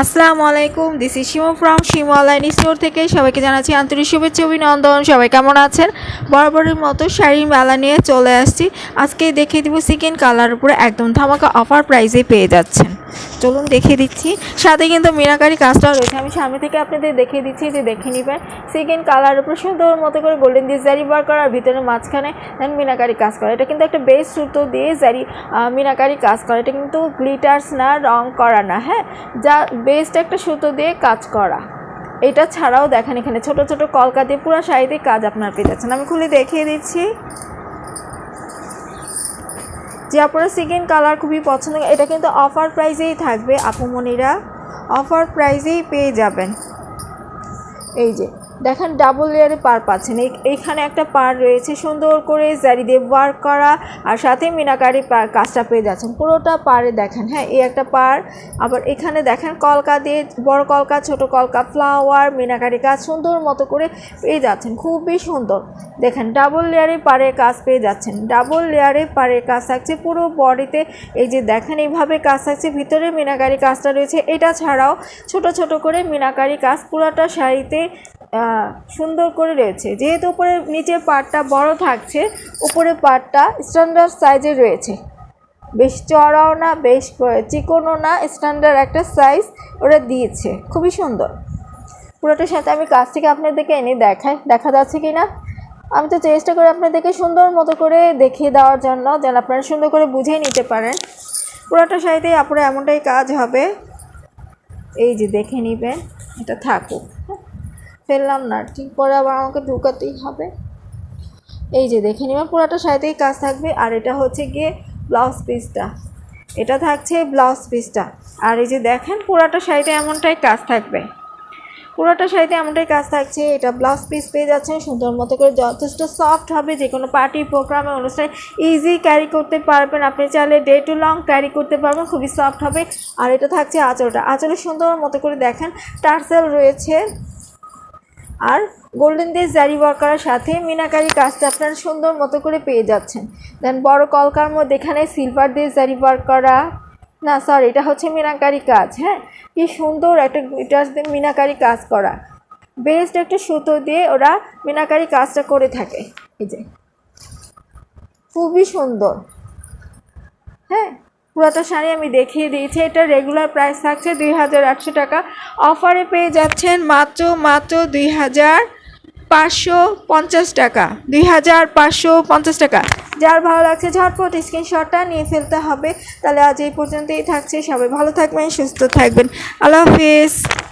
আসসালামু আলাইকুম this is Shimo from Shimo online store থেকে সবাইকে জানাচ্ছি আন্তরিক শুভেচ্ছা, অভিনন্দন। সবাই কেমন আছেন? বরাবরের মতো শাড়ির মেলা নিয়ে চলে আসছি। আজকে দেখিয়ে দিব সেকেন্ড কালার উপরে একদম ধামাকা অফার প্রাইজে পেয়ে যাচ্ছেন। চলুন দেখিয়ে দিচ্ছি। সাথে কিন্তু মিনাকারি কাজটাও রয়েছে। আমি সামনে থেকে আপনাদের দেখিয়ে দিচ্ছি যে দেখে নেবেন। চিকেন কালার উপর সুন্দর মতো করে গোল্ডেন দিয়ে জারি বার করা, আর ভিতরে মাঝখানে দেন মিনাকারি কাজ করা। এটা কিন্তু একটা বেস সুতো দিয়ে জারি মিনাকারি কাজ করা। এটা কিন্তু গ্লিটার্স না, রং করা না হ্যাঁ? যা বেস্ট একটা সুতো দিয়ে কাজ করা। এটা ছাড়াও দেখেন এখানে ছোট ছোট কলকা দিয়ে পুরো শাড়িতে কাজ আপনার পেয়ে যাচ্ছেন। আমি খুলে দেখিয়ে দিচ্ছি। যে আপনারা সেকেন্ড কালার খুবই পছন্দ। এটা কিন্তু অফার প্রাইজেই থাকবে আপুমনিরা অফার প্রাইজেই পেয়ে যাবেন। এই যে দেখেন ডাবল লেয়ারে পার পাচ্ছেন। এই- এইখানে একটা পার রয়েছে, সুন্দর করে জারি দিয়ে ওয়ার্ক করা, আর সাথে মিনাকারি কাজটা পেয়ে যাচ্ছেন। পুরোটা পারে দেখেন হ্যাঁ এই একটা পার। আবার এখানে দেখেন, কলকা দিয়ে, বড় কলকা, ছোট কলকা ফ্লাওয়ার মিনাকারি কাজ সুন্দর মতো করে পেয়ে যাচ্ছেন। খুবই সুন্দর। দেখেন ডাবল লেয়ারে পাড়ের কাজ পেয়ে যাচ্ছেন। ডাবল লেয়ারে পাড়ের কাজ থাকছে পুরো বডিতে। এই যে দেখেন, এইভাবে কাজ থাকছে। ভিতরে মিনাকারি কাজটা রয়েছে। এটা ছাড়াও ছোট ছোট করে মিনাকারি কাজ পুরোটা শাড়িতে সুন্দর করে রয়েছে। যেহেতু উপরে নিচের পাটটা বড় থাকছে উপরে পাটটা স্ট্যান্ডার্ড সাইজে রয়েছে। বেশ চড়াও না, বেশ চিকনও না স্ট্যান্ডার্ড একটা সাইজ ওরা দিয়েছে। খুবই সুন্দর। পুরোটার সাথে আমি কাছ থেকে আপনাদেরকে এনে দেখাই, দেখা যাচ্ছে কি না আমি তো চেষ্টা করি আপনাদেরকে সুন্দর মতো করে দেখিয়ে দেওয়ার জন্য, যেন আপনারা সুন্দর করে বুঝিয়ে নিতে পারেন। পুরোটা শাড়িতে আপনার এমনটাই কাজ হবে। এই যে দেখে নেবেন, এটা থাকুক? ফেললাম না, ঠিক পরে আবার আমাকে ঢুকাতেই হবে। এই যে দেখে নেবেন পুরোটা শাড়িতেই কাজ থাকবে। আর এটা হচ্ছে গিয়ে ব্লাউজ পিসটা। এটা থাকছে ব্লাউজ পিসটা। আর এই যে দেখেন, পুরোটা শাড়িতে এমনটাই কাজ থাকবে। পুরোটা শাড়িতে এমনটাই কাজ থাকছে, এটা ব্লাউজ পিস পেয়ে যাচ্ছেন, সুন্দর মতো করে যথেষ্ট সফট হবে যে কোনো পার্টি প্রোগ্রামে অনুষ্ঠানে ইজি ক্যারি করতে পারবেন। আপনি চাইলে ডে টু লং ক্যারি করতে পারবেন, খুবই সফট হবে। আর এটা থাকছে আঁচলটা। আঁচলে সুন্দর মতো করে দেখেন, টার্সেল রয়েছে। আর গোল্ডেন দিয়ে জারি ওয়ার্কারের সাথে মিনাকারি কাজটা আপনারা সুন্দর মতো করে পেয়ে যাচ্ছেন। দেন বড় কলকার মধ্যে এখানে সিলভার দিয়ে জারি ওয়ার্ক করা না সরি এটা হচ্ছে মিনাকারি কাজ হ্যাঁ? কি সুন্দর একটা এটা মিনাকারি কাজ করা। বেস্ট একটা সুতো দিয়ে ওরা মিনাকারি কাজটা করে থাকে। এই যে। খুবই সুন্দর। পুরোটা শাড়ি আমি দেখিয়ে দিয়েছি। এটা রেগুলার প্রাইস থাকছে দুই হাজার আটশো টাকা। অফারে পেয়ে যাচ্ছেন মাত্র মাত্র দুই পাঁচশো পঞ্চাশ টাকা। দুই হাজার পাঁচশো পঞ্চাশ টাকা। যার ভালো লাগছে ঝটপট স্ক্রিনশটটা নিয়ে ফেলতে হবে। তাহলে আজ এই পর্যন্তই থাকছে। সবাই ভালো থাকবেন, সুস্থ থাকবেন। আল্লাহ হাফিজ।